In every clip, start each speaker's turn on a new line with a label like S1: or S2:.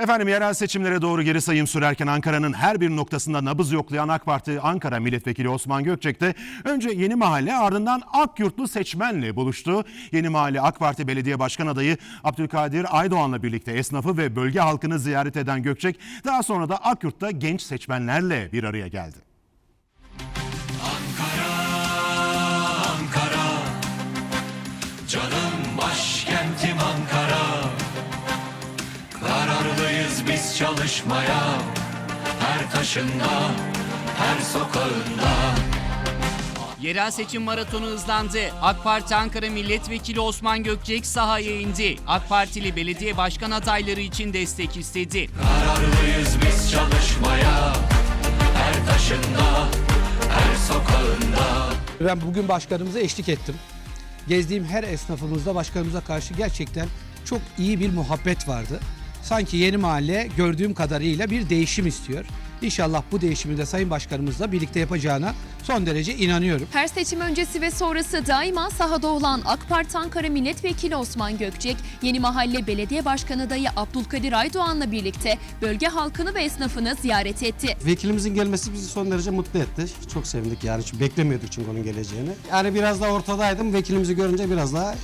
S1: Efendim yerel seçimlere doğru geri sayım sürerken Ankara'nın her bir noktasında nabız yoklayan AK Parti Ankara Milletvekili Osman Gökçek de önce Yeni Mahalle ardından Akyurtlu seçmenle buluştu. Yeni Mahalle AK Parti Belediye Başkan adayı Abdülkadir Aydoğan'la birlikte esnafı ve bölge halkını ziyaret eden Gökçek daha sonra da Akyurt'ta genç seçmenlerle bir araya geldi.
S2: Kararlıyız biz çalışmaya Her taşında, her sokağında
S3: Yerel seçim maratonu hızlandı. AK Parti Ankara Milletvekili Osman Gökçek sahaya indi. AK Partili belediye başkan adayları için destek istedi.
S2: Kararlıyız biz çalışmaya Her taşında, her sokağında
S4: Ben bugün başkanımıza eşlik ettim. Gezdiğim her esnafımızda başkanımıza karşı gerçekten çok iyi bir muhabbet vardı. Sanki yeni mahalle gördüğüm kadarıyla bir değişim istiyor. İnşallah bu değişimi de Sayın Başkanımızla birlikte yapacağına son derece inanıyorum.
S5: Her seçim öncesi ve sonrası daima sahada olan AK Parti Ankara Milletvekili Osman Gökçek, Yeni Mahalle Belediye Başkanı adayı Abdülkadir Aydoğan'la birlikte bölge halkını ve esnafını ziyaret etti.
S6: Vekilimizin gelmesi bizi son derece mutlu etti. Çok sevindik yani çünkü beklemiyorduk çünkü onun geleceğini. Yani biraz daha ortadaydım. Vekilimizi görünce biraz daha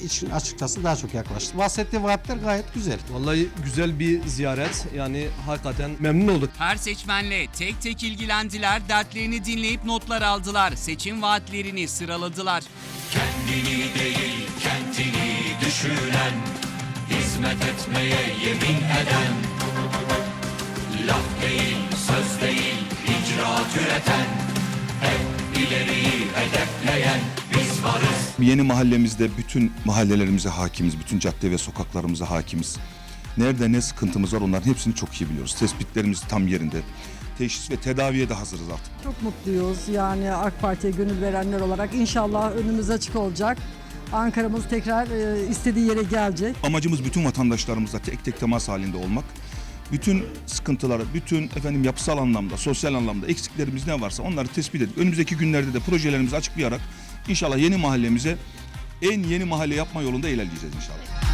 S6: için açıkçası daha çok yaklaştı. Bahsettiği vaatler gayet güzel.
S7: Vallahi güzel bir ziyaret. Yani hakikaten memnun olduk.
S3: Her seçmenle tek tek ilgilendiler, dertlerini dinleyip notlar aldılar. Seçim vaatlerini sıraladılar.
S2: Kendini değil kentini düşünen Hizmet etmeye yemin eden Laf değil söz değil icraat üreten Hep ileriyi hedefleyen
S8: Yeni mahallemizde bütün mahallelerimize hakimiz, bütün cadde ve sokaklarımıza hakimiz. Nerede ne sıkıntımız var onların hepsini çok iyi biliyoruz. Tespitlerimiz tam yerinde. Teşhis ve tedaviye de hazırız artık.
S9: Çok mutluyuz yani AK Parti'ye gönül verenler olarak inşallah önümüz açık olacak. Ankara'mız tekrar e, istediği yere gelecek.
S8: Amacımız bütün vatandaşlarımızla tek tek temas halinde olmak. Bütün sıkıntıları, bütün efendim yapısal anlamda, sosyal anlamda eksiklerimiz ne varsa onları tespit edip önümüzdeki günlerde de projelerimizi açıklayarak inşallah yeni mahallemize en yeni mahalle yapma yolunda ilerleyeceğiz inşallah.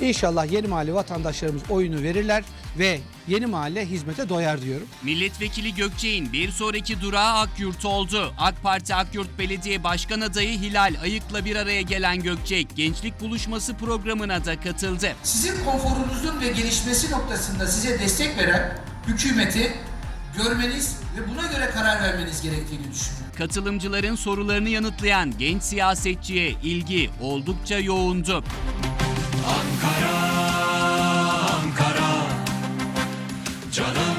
S4: İnşallah yeni mahalle vatandaşlarımız oyunu verirler ve yeni mahalle hizmete doyar diyorum.
S3: Milletvekili Gökçek'in bir sonraki durağı Akyurt oldu. AK Parti Akyurt Belediye Başkan adayı Hilal Ayık'la bir araya gelen Gökçek, Gençlik Buluşması programına da katıldı.
S10: Sizin konforunuzun ve gelişmesi noktasında size destek veren hükümeti görmeniz ve buna göre karar vermeniz gerektiğini düşünüyorum.
S3: Katılımcıların sorularını yanıtlayan genç siyasetçiye ilgi oldukça yoğundu. Ankara, Ankara, canım.